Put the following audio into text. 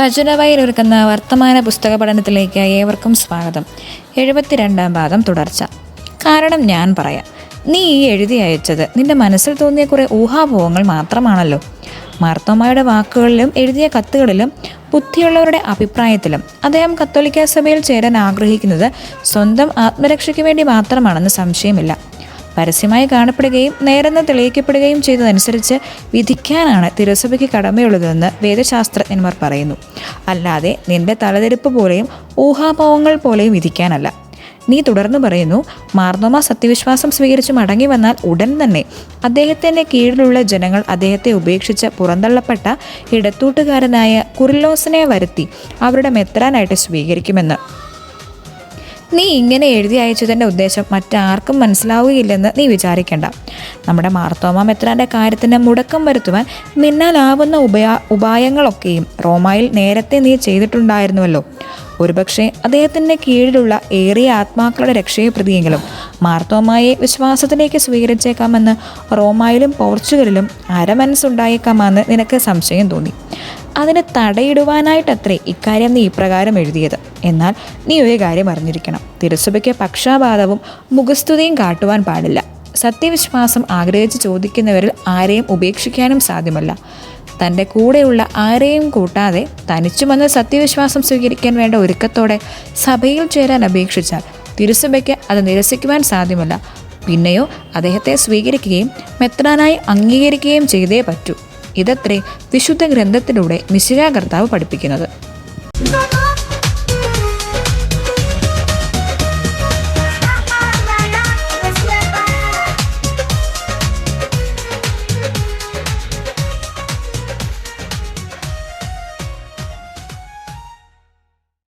ഭജനവയിൽ ഒരുക്കുന്ന വർത്തമാന പുസ്തക പഠനത്തിലേക്ക് ഏവർക്കും സ്വാഗതം. എഴുപത്തിരണ്ടാം പാദം തുടർച്ച. കാരണം ഞാൻ പറയാം. നീ ഈ എഴുതി അയച്ചത് നിന്റെ മനസ്സിൽ തോന്നിയ കുറേ ഊഹാഭോഹങ്ങൾ മാത്രമാണല്ലോ. മാർത്തോമായുടെ വാക്കുകളിലും എഴുതിയ കത്തുകളിലും ബുദ്ധിയുള്ളവരുടെ അഭിപ്രായത്തിലും അദ്ദേഹം കത്തോലിക്ക സഭയിൽ ചേരാൻ ആഗ്രഹിക്കുന്നത് സ്വന്തം ആത്മരക്ഷയ്ക്ക് വേണ്ടി മാത്രമാണെന്ന് സംശയമില്ല. പരസ്യമായി കാണപ്പെടുകയും നേരെന്ന് തെളിയിക്കപ്പെടുകയും ചെയ്തതനുസരിച്ച് വിധിക്കാനാണ് തിരുസഭയ്ക്ക് കടമയുള്ളതെന്ന് വേദശാസ്ത്രജ്ഞന്മാർ പറയുന്നു. അല്ലാതെ നിന്റെ തലതെരുപ്പ് പോലെയും ഊഹാഭാവങ്ങൾ പോലെയും വിധിക്കാനല്ല. നീ തുടർന്ന് പറയുന്നു മാർന്നോമ സത്യവിശ്വാസം സ്വീകരിച്ച് മടങ്ങി വന്നാൽ ഉടൻ തന്നെ അദ്ദേഹത്തിന്റെ കീഴിലുള്ള ജനങ്ങൾ അദ്ദേഹത്തെ ഉപേക്ഷിച്ച് പുറന്തള്ളപ്പെട്ട ഇടത്തൂട്ടുകാരനായ കുറിലോസിനെ വരുത്തി അവരുടെ മെത്രാനായിട്ട് സ്വീകരിക്കുമെന്ന് നീ ഇങ്ങനെ എഴുതി അയച്ചതിന്റെ ഉദ്ദേശം മറ്റാർക്കും മനസ്സിലാവുകയില്ലെന്ന് നീ വിചാരിക്കേണ്ട. നമ്മുടെ മാർത്തോമ മെത്രാന്റെ കാര്യത്തിന് മുടക്കം വരുത്തുവാൻ നിന്നാലാവുന്ന ഉപയാ ഉപായങ്ങളൊക്കെയും റോമായിൽ നേരത്തെ നീ ചെയ്തിട്ടുണ്ടായിരുന്നുവല്ലോ. ഒരുപക്ഷെ അദ്ദേഹത്തിന്റെ കീഴിലുള്ള ഏറിയ ആത്മാക്കളുടെ രക്ഷയെ പ്രതിയെങ്കിലും മാർത്തോമായെ വിശ്വാസത്തിലേക്ക് സ്വീകരിച്ചേക്കാമെന്ന് റോമായിലും പോർച്ചുഗലിലും അരമനസ്സുണ്ടായേക്കാമെന്ന് നിനക്ക് സംശയം തോന്നി. അതിന് തടയിടുവാനായിട്ടത്രേ ഇക്കാര്യം നീ ഇപ്രകാരം എഴുതിയത്. എന്നാൽ നീ ഒരു കാര്യം അറിഞ്ഞിരിക്കണം. തിരുസഭയ്ക്ക് പക്ഷാപാതവും മുഖസ്തുതിയും കാട്ടുവാൻ പാടില്ല. സത്യവിശ്വാസം ആഗ്രഹിച്ച് ചോദിക്കുന്നവരിൽ ആരെയും ഉപേക്ഷിക്കാനും സാധ്യമല്ല. തന്റെ കൂടെയുള്ള ആരെയും കൂട്ടാതെ തനിച്ചു വന്ന് സത്യവിശ്വാസം സ്വീകരിക്കാൻ വേണ്ട ഒരുക്കത്തോടെ സഭയിൽ ചേരാൻ അപേക്ഷിച്ചാൽ തിരുസഭയ്ക്ക് അത് നിരസിക്കുവാൻ സാധ്യമല്ല. പിന്നെയോ അദ്ദേഹത്തെ സ്വീകരിക്കുകയും മെത്രാനായി അംഗീകരിക്കുകയും ചെയ്തേ പറ്റൂ. ഇതത്രേ വിശുദ്ധ ഗ്രന്ഥത്തിലൂടെ മിശിരാകർത്താവ് പഠിപ്പിക്കുന്നത്.